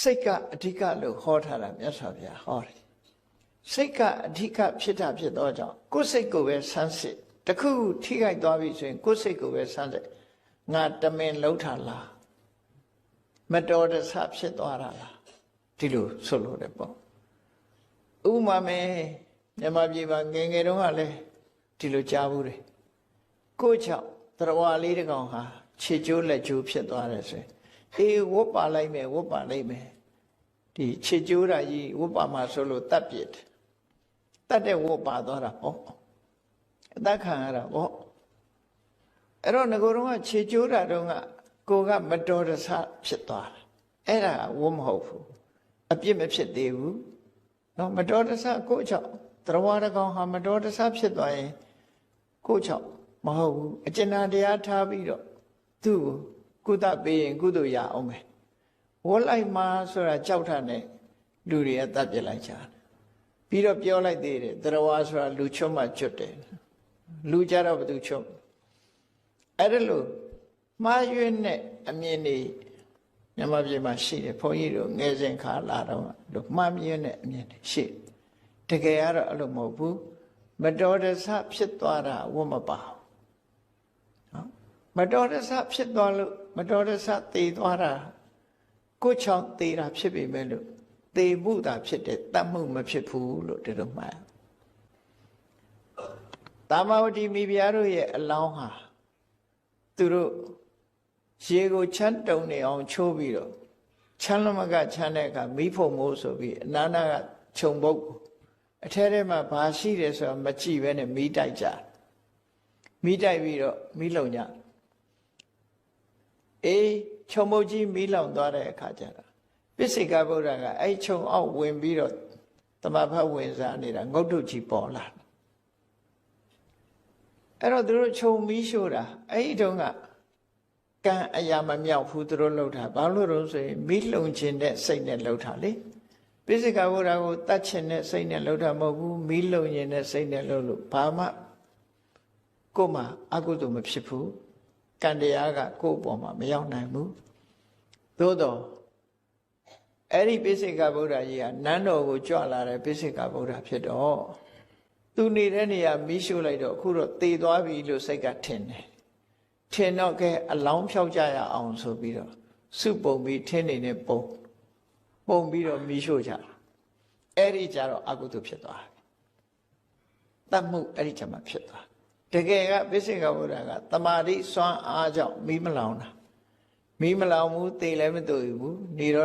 စိတ်ကအဓိကလို့ဟောထားတာမြတ်စွာဘုရားဟောတယ်စိတ်ကအဓိကဖြစ်တာဖြစ်သောကြောင့်ကိုယ်စိတ်ကိုပဲဆန်းစစ်တခုခုထိခိုက်သွားပြီဆိုရင်ကိုယ်စိတ်ကိုပဲဆန်းစစ်ငါတမင်လှုပ်ထားလားမတော်တဆဖြစ်သွားတာလားဒီလိုဆိုလို့တယ်ပေါ့ဥပမာမဲမြန်မာပြည်မှာငယ်ငယ်တုန်းကလည်းဒီလိုကြားဘူးတယ်ကိုယ့်ကြောင့်တရဝါလေးတစ်ကောင်ဟာခြေကျိုးလက်ကျိုးဖြစ်သွားတယ်ဆိုရင် အေးဝတ်ပါလိုက်မယ်ဝတ်ပါလိုက်မယ်ဒီခြေကျိုးတာကြီးဝတ်ပါမှာဆိုလို့တတ်ပြစ်တယ်တတ်တဲ့ဝတ်ပါသွားတာဟောအသက်ခံရတာဟောအဲ့တော့ငကိုယ်တော့ကခြေကျိုးတာတော့ကကိုကမတော်တဆဖြစ်သွားတာအဲ့ဒါဝတ်မဟုတ်ဘူးအပြစ်မဖြစ်သေးဘူးနော်မတော်တဆကိုယ့်ကြောင့်တရဝါတကောင်ဟာမတော်တဆဖြစ်သွားရင်ကိုယ့်ကြောင့်မဟုတ်ဘူးအကျဉ်းတရားထားပြီးတော့သူ့ကို ကုသပေးရင်ကုသိုလ်ရအောင်မယ်ဝတ်လိုက်မှဆိုတာကြောက်တာနဲ့လူတွေကတတ်ပြစ်လိုက်ကြတယ်ပြီးတော့ပြောလိုက်သေးတယ်တရဝါဆိုတာလူချွတ်မှကျွတ်တယ်လူကြတော့ဘသူချွတ်အဲ့ဒါလို့မှားရွေးနဲ့အမြင်တွေမြန်မာပြည်မှာရှိတယ်ဘုန်းကြီးတို့ငယ်စဉ်ခါလာတော့လို့မှားမြင်တဲ့အမြင်တွေရှိတကယ်ကတော့အဲ့လိုမဟုတ်ဘူးမတော်တဆဖြစ်သွားတာဝတ်မပါဘူးနော် မတော်တဆဖြစ်သွားလို့မတော်တဆသေသွားတာကိုယ်ချောင်းသေတာဖြစ်ပေမဲ့လို့သေမှုတာဖြစ်တယ်တတ်မှုမဖြစ်ဘူးလို့ဒီလိုမှတ်တာမဝတိမိဖုရားတို့ရဲ့အလောင်းဟာသူတို့ရေကိုချမ်းတုံနေအောင်ချိုးပြီးတော့ချမ်းလမကချမ်းတဲ့အခါမိဖို့မိုးဆိုပြီးအနာနာကခြုံပုတ်အထဲထဲမှာဘာရှိတယ်ဆိုတာမကြည့်ပဲနဲ့မိတိုက်ကြမိတိုက်ပြီးတော့မိလုံကြ အေးခြုံပုတ်ကြီးမိလောင်သွားတဲ့အခါကျတော့ပစ္စေကဗုဒ္ဓကအဲ့ခြုံအောက်ဝင်ပြီးတော့တမဖတ်ဝင်စားနေတာငုတ်တုတ်ကြီးပေါ်လာအဲ့တော့သူတို့ခြုံမီးရှို့တာအဲ့ဒီတုန်းကကံအရာမမြောက်ဘူးသူတို့လှုပ်တာဘာလို့လို့ဆိုရင်မိလုံခြင်းတဲ့စိတ်နဲ့လှုပ်တာလေပိစိကဗုဒ္ဓကိုတတ်ခြင်းတဲ့စိတ်နဲ့လှုပ်တာမဟုတ်ဘူးမိလုံခြင်းတဲ့စိတ်နဲ့လှုပ်လို့ဘာမှကိုယ်မှာအကုသိုလ်မဖြစ်ဘူး ကံတရားကကိုယ့်အပေါ်မှာမရောက်နိုင်ဘူးသို့တော့အဲ့ဒီပိစိကဗုဒ္ဓကြီးကနန်းတော်ကိုကြွလာတဲ့ပိစိကဗုဒ္ဓဖြစ်တော့သူနေတဲ့နေရာမီးရှို့လိုက်တော့အခုတော့သေသွားပြီလို့စိတ်ကထင်တယ်ထင်တော့ကဲအလောင်းဖြောက်ကြရအောင်ဆိုပြီးတော့စုပုံပြီးထင်းနေတဲ့ပုံပုံပြီးတော့မီးရှို့ကြတာအဲ့ဒီကြတော့အကုသိုလ်ဖြစ်သွားတယ်တတ်မှုအဲ့ဒီကြမှာဖြစ်သွား တကယ်ကပိစိကဗုဒ္ဓကတမာတိစွမ်းအားကြောင့်မီးမလောင်တာမီးမလောင်ဘူးသေလည်းမတွေ့ဘူးနေတော့